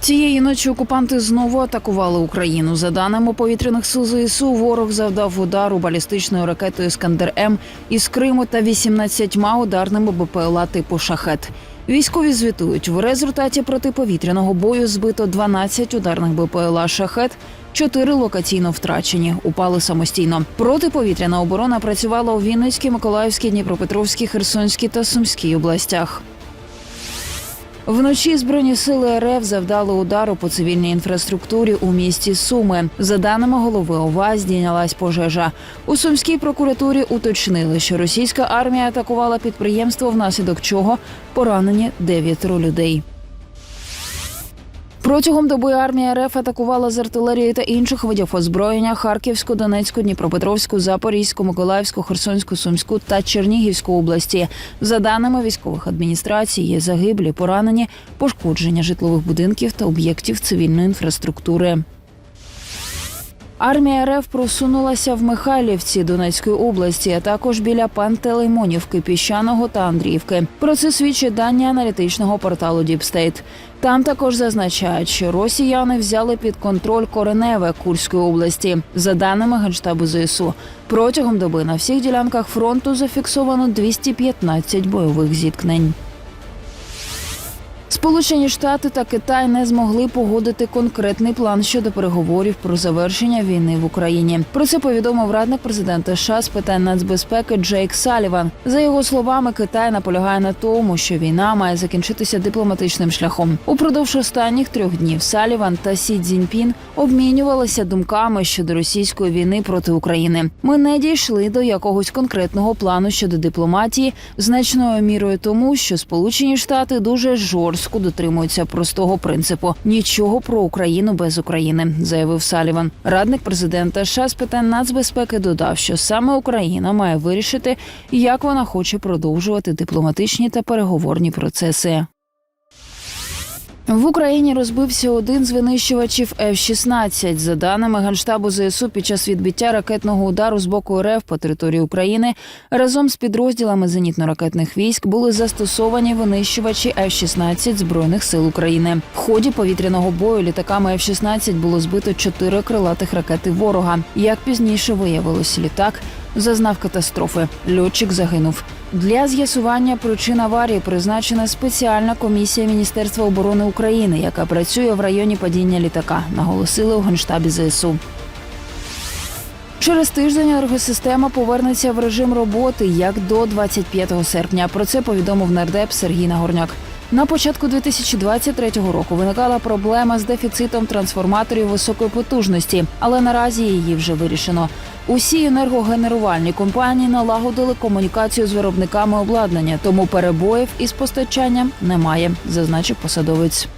Цієї ночі окупанти знову атакували Україну. За даними повітряних сил ЗСУ, ворог завдав удару балістичною ракетою Іскандер М із Криму та 18 ударними БПЛА типу Шахет. Військові звітують, в результаті протиповітряного бою збито 12 ударних БПЛА Шахет. Чотири локаційно втрачені, упали самостійно. Протиповітряна оборона працювала у Вінницькій, Миколаївській, Дніпропетровській, Херсонській та Сумській областях. Вночі збройні сили РФ завдали удару по цивільній інфраструктурі у місті Суми. За даними голови ОВА, здійнялась пожежа. У сумській прокуратурі уточнили, що російська армія атакувала підприємство, внаслідок чого поранені дев'ятеро людей. Протягом доби армія РФ атакувала з артилерії та інших видів озброєння Харківську, Донецьку, Дніпропетровську, Запорізьку, Миколаївську, Херсонську, Сумську та Чернігівську області. За даними військових адміністрацій, є загиблі, поранені, пошкодження житлових будинків та об'єктів цивільної інфраструктури. Армія РФ просунулася в Михайлівці Донецької області, а також біля Пантелеймонівки, Піщаного та Андріївки. Про це свідчать дані аналітичного порталу Діпстейт. Там також зазначають, що росіяни взяли під контроль Кореневе Курської області. За даними генштабу ЗСУ, протягом доби на всіх ділянках фронту зафіксовано 215 бойових зіткнень. Сполучені Штати та Китай не змогли погодити конкретний план щодо переговорів про завершення війни в Україні. Про це повідомив радник президента США з питань нацбезпеки Джейк Саліван. За його словами, Китай наполягає на тому, що війна має закінчитися дипломатичним шляхом. Упродовж останніх трьох днів Саліван та Сі Цзіньпін обмінювалися думками щодо російської війни проти України. Ми не дійшли до якогось конкретного плану щодо дипломатії, значною мірою тому, що Сполучені Штати дуже жорстко дотримуються простого принципу нічого про Україну без України, заявив Саліван. Радник президента США з питань нацбезпеки додав, що саме Україна має вирішити, як вона хоче продовжувати дипломатичні та переговорні процеси. В Україні розбився один з винищувачів F-16. За даними генштабу ЗСУ, під час відбиття ракетного удару з боку РФ по території України разом з підрозділами зенітно-ракетних військ були застосовані винищувачі F-16 збройних сил України. В ході повітряного бою літаками F-16 було збито чотири крилатих ракети ворога. Як пізніше виявилось, літак зазнав катастрофи. Льотчик загинув. Для з'ясування причин аварії призначена спеціальна комісія Міністерства оборони України, яка працює в районі падіння літака, наголосили у генштабі ЗСУ. Через тиждень енергосистема повернеться в режим роботи як до 25 серпня. Про це повідомив нардеп Сергій Нагорняк. На початку 2023 року виникала проблема з дефіцитом трансформаторів високої потужності, але наразі її вже вирішено. Усі енергогенерувальні компанії налагодили комунікацію з виробниками обладнання, тому перебоїв із постачанням немає, зазначив посадовець.